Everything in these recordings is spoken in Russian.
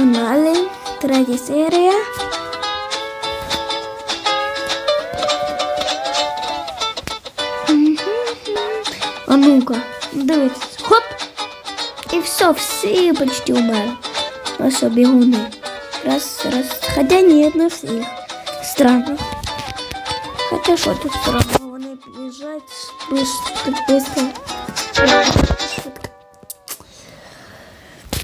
Погнали. Третя серія. Мгм. А ну-ка, дивіться. Хоп! І все, всі почти умерли. Ось бігуни. Раз, раз. Хотя нет, на всіх. Странно. Хотя що тут странно? Вони біжать быстро, быстро. Швидко.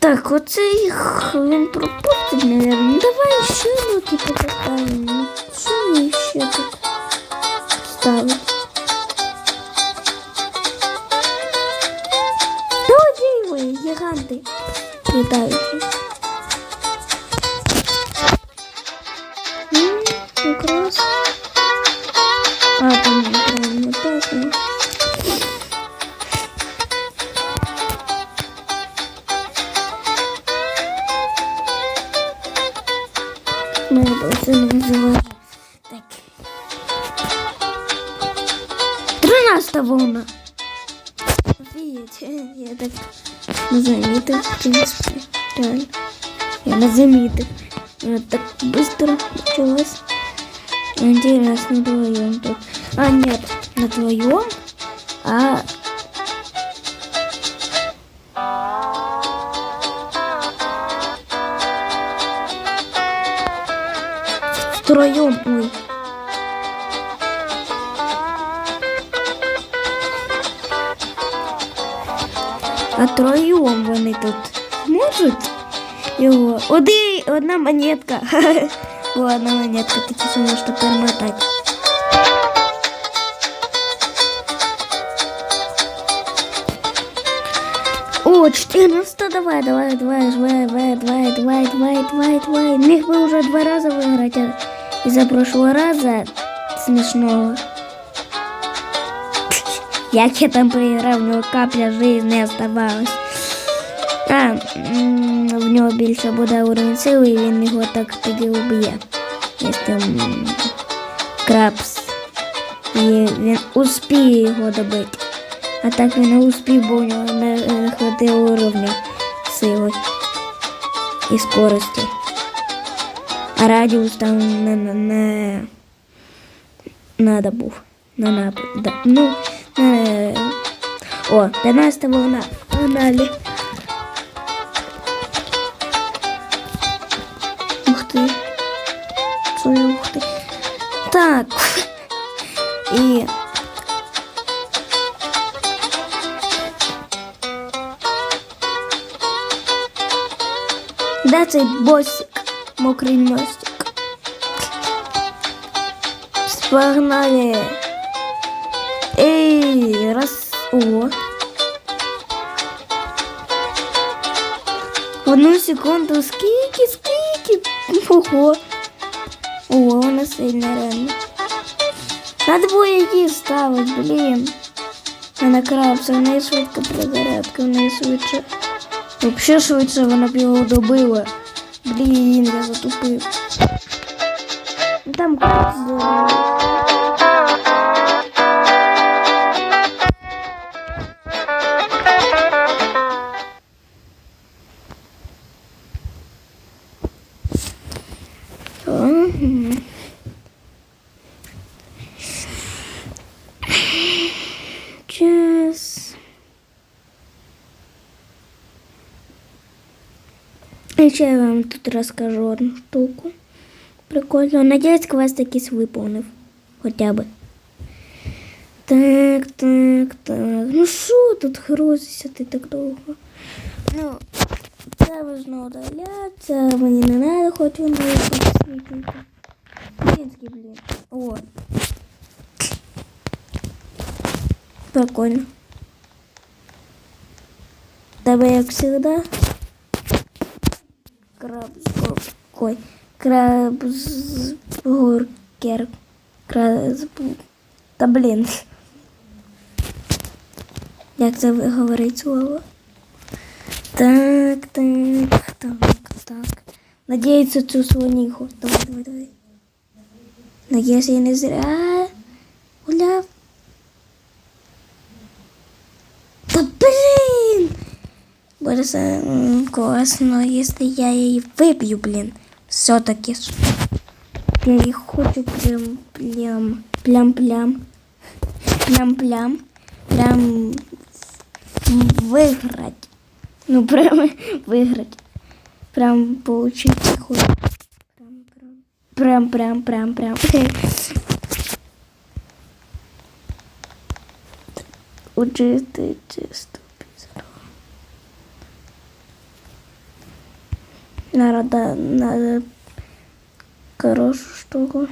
Так, оцей хвилин пропустить, мабуть. Давай ще ноти покатаємо. Що мені ще тут ставити? Та оділи, гіганти. Вітаю. Ну, це не називає. Так. Тринадцята волна. Офігеть, я так не замітив, в принципі. Реально. Я не замітив. Она так быстро началась. Интересно, вдвоем тут. А, нет, на твоем, а... Втроем, ой. А троєм вони тут можуть його. Оди, одна монетка. О, одна монетка, ти тільки можеш тепер мотати. О, 14, давай, давай, давай, давай, давай, давай, давай, давай, давай, давай. Міг би вже два рази виграти А із-за прошлого разу смішного. Як я проіграв, в нього капля жизни оставалась. А, в нього більше буде уровень сили, і він його так тоді уб'є. Якщо м, крабс. І він успіє його добити. А так він не успів, бо у нього не, не хватило уровня сили і скорості. А радиус там на, на, на... надо был. На, на, да, ну, на... О, 15 волна. Погнали. Ух ты. Ой, ух ты. Так. И... Да, цей босс Мокрий мостик. Погнали. Ей, раз. О. В одну секунду скільки, скільки. Ого. О, вона сильна реально. Надо було її ставити, блін. Вона крабса, в неї швидка перезарядка, в неї швидше. Вообще швидше вона б його добила. Блин, я затупил. Ну, там. Mm-hmm. І ще я вам тут розкажу одну штуку. Прикольно. Надіюсь, квест якийсь виповнив. Хоча би. Так, так, так. Ну що тут грузишся ти так довго? Ну, це можна удаляти, це мені не треба, хоч він буде підсвітити. Блінський, блін. О. Прикольно. Тебе як завжди. Крабс... Крабсбургер. Крабс... Та блін. Як це говорить слово? Так, так, так, так. Надіюся, цю слоніху. Давай, давай, давай. Надіюсь, я не зря Та блін! Боже, Зараз м, класно, якщо я її вип'ю, блін. Все-таки ж. Я її хочу прям плям. Плям-плям. Плям-плям. Прям виграти. Ну, прям виграти. Прям получить хочу. Прям, прям. Прям, прям, прям, прям. Учити чисто Надо, надо хорошую штуку.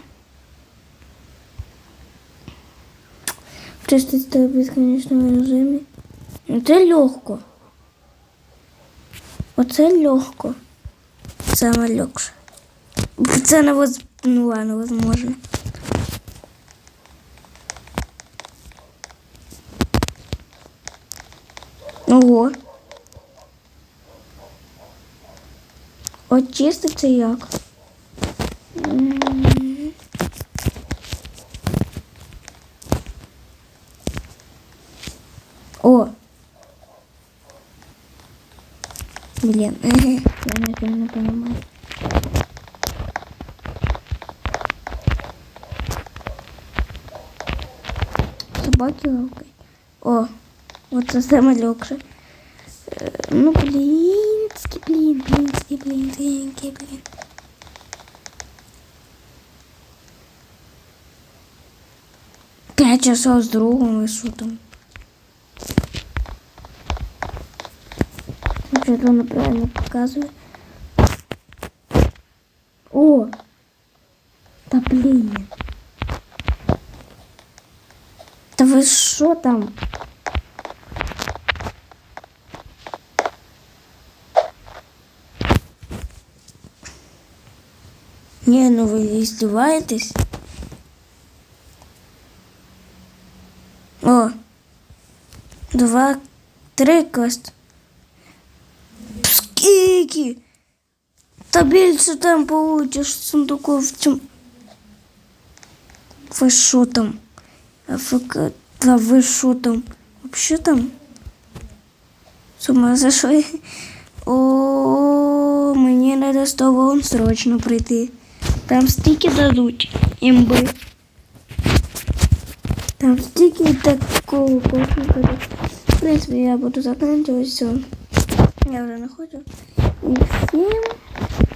Чистить в безконечному режимі. Ну, Це легко. Оце легко. Саме легше. Це невоз... Ну ладно, возможно. Ого. Очиститься як? М. О. Блин, я не, не понимаю. Собаки лапкой. О, вот це саме легше. Е, Ну, блінський, блін, блінський, блін, блінський, блін. П'ять часов з другом і що там? Вообще-то вона правильно показує. О! Та блін. Та ви що там? Не, ну вы издеваетесь? О, два, три кост. Скільки? Та більше там получиш сундуков в цьому. Ви що там? АФК, та ви що там? Вообще там? С ума зашли? О, мені треба з тобою срочно прийти. Там стільки дадуть імби. Там стільки такого пофігу. В принципі, я буду заканчивать все. Я вже не хочу. І всім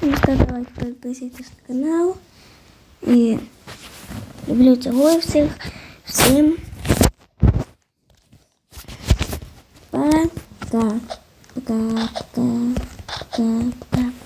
не ставте лайк, підписуйтесь на канал. І люблю цього всіх. Всім пока. Пока, пока, пока, пока.